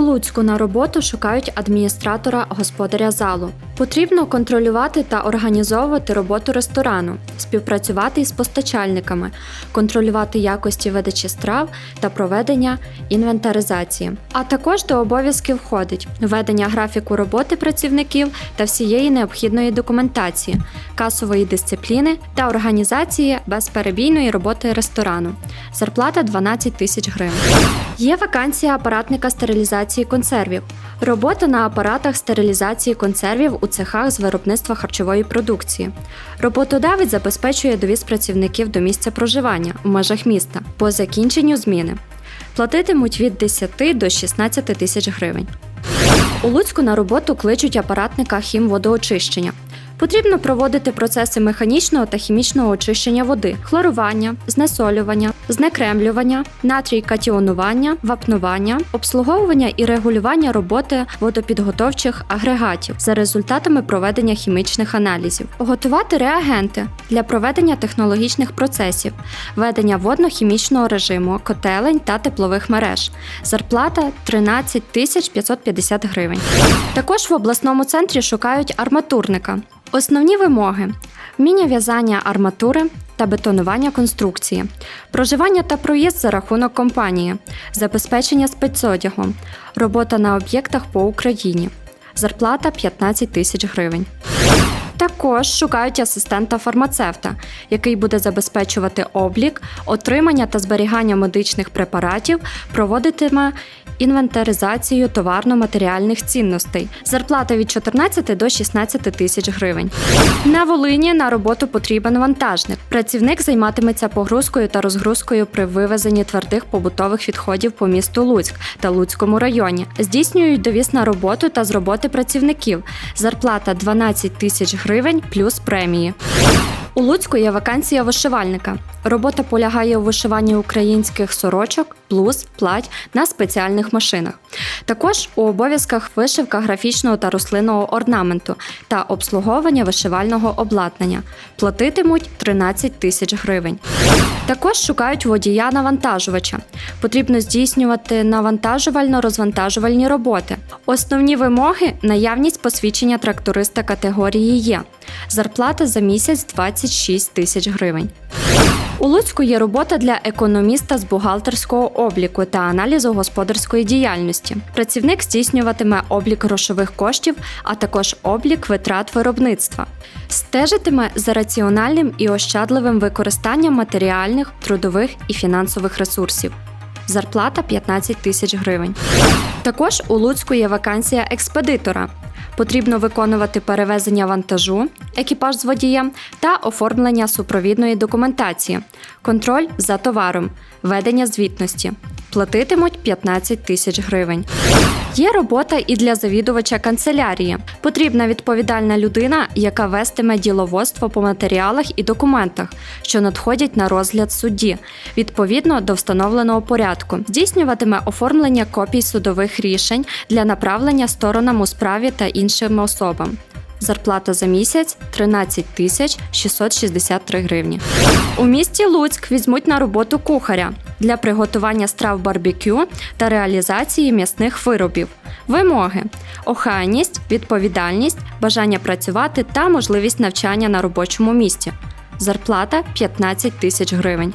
Луцьку на роботу шукають адміністратора господаря залу. Потрібно контролювати та організовувати роботу ресторану, співпрацювати із постачальниками, контролювати якості видачі страв та проведення інвентаризації. А також до обов'язків входить ведення графіку роботи працівників та всієї необхідної документації, касової дисципліни та організації безперебійної роботи ресторану. Зарплата 12 тисяч гривень. Є вакансія апаратника стерилізації консервів. Робота на апаратах стерилізації консервів у цехах з виробництва харчової продукції. Роботодавець забезпечує довіз працівників до місця проживання в межах міста по закінченню зміни. Платитимуть від 10 до 16 тисяч гривень. У Луцьку на роботу кличуть апаратника хімводоочищення. Потрібно проводити процеси механічного та хімічного очищення води, хлорування, знесолювання, знекремлювання, натрій катіонування, вапнування, обслуговування і регулювання роботи водопідготовчих агрегатів за результатами проведення хімічних аналізів, готувати реагенти для проведення технологічних процесів, ведення водно-хімічного режиму, котелень та теплових мереж. Зарплата 13 тисяч 550 гривень. Також в обласному центрі шукають арматурника. Основні вимоги: вміння в'язання арматури та бетонування конструкції, проживання та проїзд за рахунок компанії, забезпечення спецодягом, робота на об'єктах по Україні. Зарплата 15 тисяч гривень. Також шукають асистента фармацевта, який буде забезпечувати облік, отримання та зберігання медичних препаратів, проводитиме інвентаризацію товарно-матеріальних цінностей. Зарплата від 14 до 16 тисяч гривень. На Волині на роботу потрібен вантажник. Працівник займатиметься погрузкою та розгрузкою при вивезенні твердих побутових відходів по місту Луцьк та Луцькому районі. Здійснюють довіз на роботу та з роботи працівників. Зарплата 12 тисяч гривень плюс премії. У Луцьку є вакансія вишивальника. Робота полягає у вишиванні українських сорочок, блуз, плать на спеціальних машинах. Також у обов'язках вишивка графічного та рослинного орнаменту та обслуговування вишивального обладнання. Платитимуть 13 тисяч гривень. Також шукають водія навантажувача. Потрібно здійснювати навантажувально-розвантажувальні роботи. Основні вимоги наявність посвідчення тракториста категорії Є. Зарплата за місяць 26 тисяч гривень. У Луцьку є робота для економіста з бухгалтерського обліку та аналізу господарської діяльності. Працівник здійснюватиме облік грошових коштів, а також облік витрат виробництва. Стежитиме за раціональним і ощадливим використанням матеріальних, трудових і фінансових ресурсів. Зарплата 15 тисяч гривень. Також у Луцьку є вакансія експедитора. Потрібно виконувати перевезення вантажу, екіпаж з водієм та оформлення супровідної документації, контроль за товаром, ведення звітності. Платитимуть 15 тисяч гривень. Є робота і для завідувача канцелярії. Потрібна відповідальна людина, яка вестиме діловодство по матеріалах і документах, що надходять на розгляд судді, відповідно до встановленого порядку. Здійснюватиме оформлення копій судових рішень для направлення сторонам у справі та іншим особам. Зарплата за місяць 13 тисяч 663 гривні. У місті Луцьк візьмуть на роботу кухаря для приготування страв барбекю та реалізації м'ясних виробів. Вимоги: охайність, відповідальність, бажання працювати та можливість навчання на робочому місці. Зарплата 15 тисяч гривень.